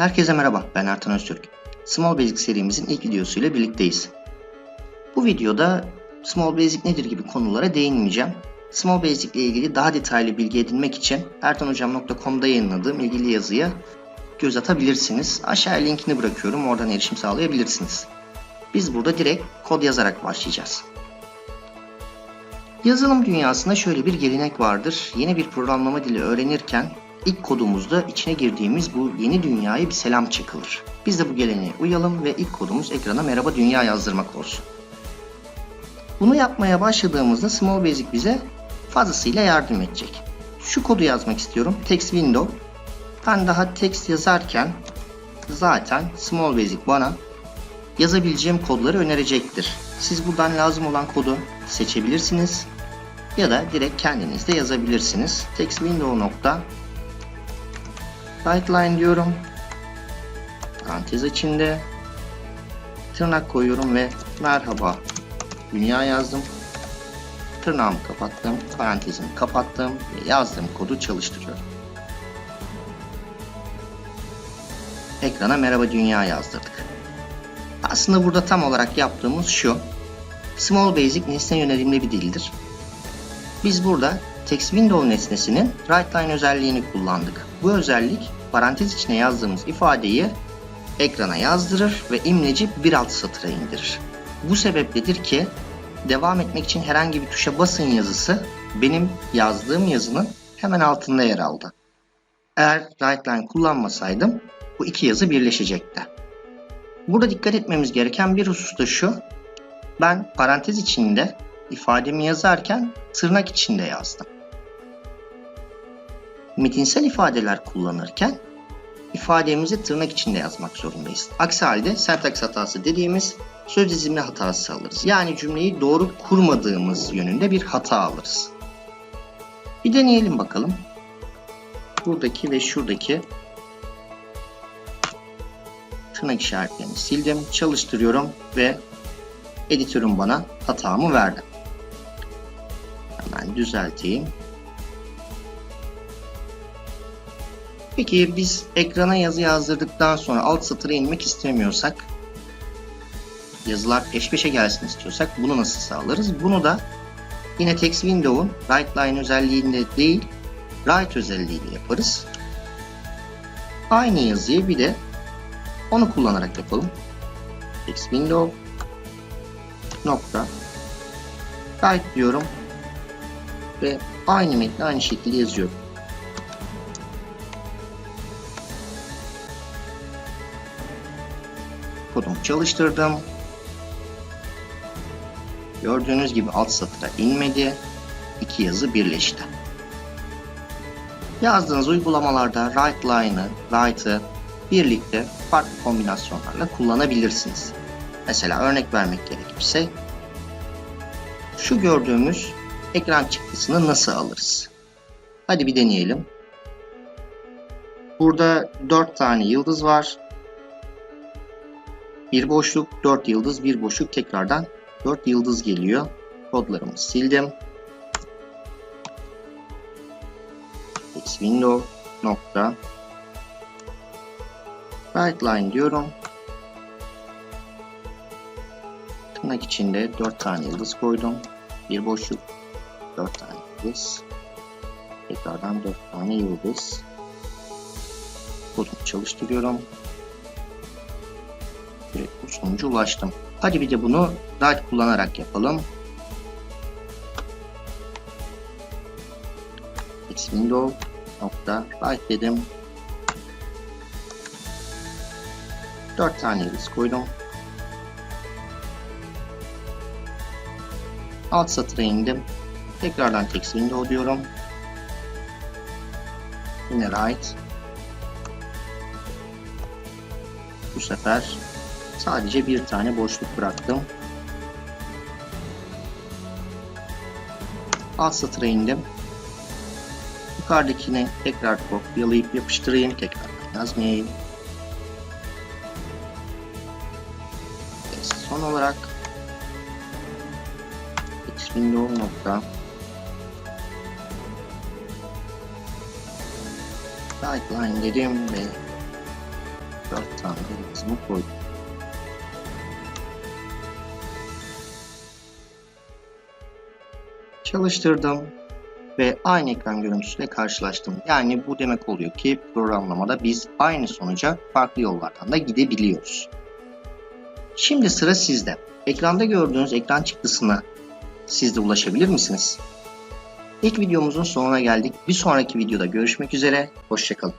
Herkese merhaba, ben Ertan Öztürk. Small Basic serimizin ilk videosuyla birlikteyiz. Bu videoda Small Basic nedir gibi konulara değinmeyeceğim. Small Basic ile ilgili daha detaylı bilgi edinmek için ertanhocam.com'da yayınladığım ilgili yazıya göz atabilirsiniz. Aşağıya linkini bırakıyorum, oradan erişim sağlayabilirsiniz. Biz burada direkt kod yazarak başlayacağız. Yazılım dünyasında şöyle bir gelenek vardır. Yeni bir programlama dili öğrenirken ilk kodumuzda içine girdiğimiz bu yeni dünyaya bir selam çakılır. Biz de bu geleneğe uyalım ve ilk kodumuz ekrana merhaba dünya yazdırmak olsun. Bunu yapmaya başladığımızda Small Basic bize fazlasıyla yardım edecek. Şu kodu yazmak istiyorum. Text window. Ben daha text yazarken zaten Small Basic bana yazabileceğim kodları önerecektir. Siz buradan lazım olan kodu seçebilirsiniz ya da direkt kendiniz de yazabilirsiniz. Text window nokta Line diyorum. Parantez içinde tırnak koyuyorum ve merhaba dünya yazdım. Tırnağımı kapattım, parantezimi kapattım ve yazdığım kodu çalıştırıyorum. Ekrana merhaba dünya yazdırdık. Aslında burada tam olarak yaptığımız şu. Small Basic nesne yönelimli bir dildir. Biz burada text window nesnesinin WriteLine özelliğini kullandık. Bu özellik parantez içine yazdığımız ifadeyi ekrana yazdırır ve imleci bir alt satıra indirir. Bu sebepledir ki devam etmek için herhangi bir tuşa basın yazısı benim yazdığım yazının hemen altında yer aldı. Eğer WriteLine kullanmasaydım bu iki yazı birleşecekti. Burada dikkat etmemiz gereken bir husus da şu. Ben parantez içinde ifademi yazarken tırnak içinde yazdım. Metinsel ifadeler kullanırken ifademizi tırnak içinde yazmak zorundayız. Aksi halde sentaks hatası dediğimiz söz dizimi hatası alırız. Yani cümleyi doğru kurmadığımız yönünde bir hata alırız. Bir deneyelim bakalım. Buradaki ve şuradaki tırnak işaretlerini sildim, çalıştırıyorum ve editörüm bana hatamı verdi. Hemen düzelteyim. Peki biz ekrana yazı yazdırdıktan sonra alt satıra inmek istemiyorsak, yazılar peş peşe gelsin istiyorsak bunu nasıl sağlarız? Bunu da yine text window'un write line özelliğinde değil, write özelliğiyle yaparız. Aynı yazıyı bir de onu kullanarak yapalım. Text window nokta write diyorum ve aynı metni aynı şekilde yazıyorum. Kodumu çalıştırdım. Gördüğünüz gibi alt satıra inmedi. İki yazı birleşti. Yazdığınız uygulamalarda write line'ı, write'ı birlikte farklı kombinasyonlarla kullanabilirsiniz. Mesela örnek vermek gerekirse şu gördüğümüz ekran çıktısını nasıl alırız? Hadi bir deneyelim. Burada 4 tane yıldız var. Bir boşluk, 4 yıldız, bir boşluk tekrardan 4 yıldız geliyor. Kodlarımı sildim. Text window nokta right line diyorum. Tırnak içinde 4 tane yıldız koydum. Bir boşluk, 4 tane yıldız. Tekrardan 4 tane yıldız. Kodumu çalıştırıyorum direkt bu sonuca ulaştım. Hadi bir de bunu write kullanarak yapalım. Window nokta write dedim. 4 tane yıldız koydum. Alt satıra indim. Tekrardan text diyorum. Yine write. Bu sefer Sadece bir tane boşluk bıraktım. Alt satıra indim. Yukarıdakini tekrar kopyalayıp yapıştırayım. Tekrar yazmayayım. Son olarak xwindow nokta guideline dedim ve 4 tane yıldızımı koydum. Çalıştırdım ve aynı ekran görüntüsüyle karşılaştım. Yani bu demek oluyor ki programlamada biz aynı sonuca farklı yollardan da gidebiliyoruz. Şimdi sıra sizde. Ekranda gördüğünüz ekran çıktısına siz de ulaşabilir misiniz? İlk videomuzun sonuna geldik. Bir sonraki videoda görüşmek üzere. Hoşçakalın.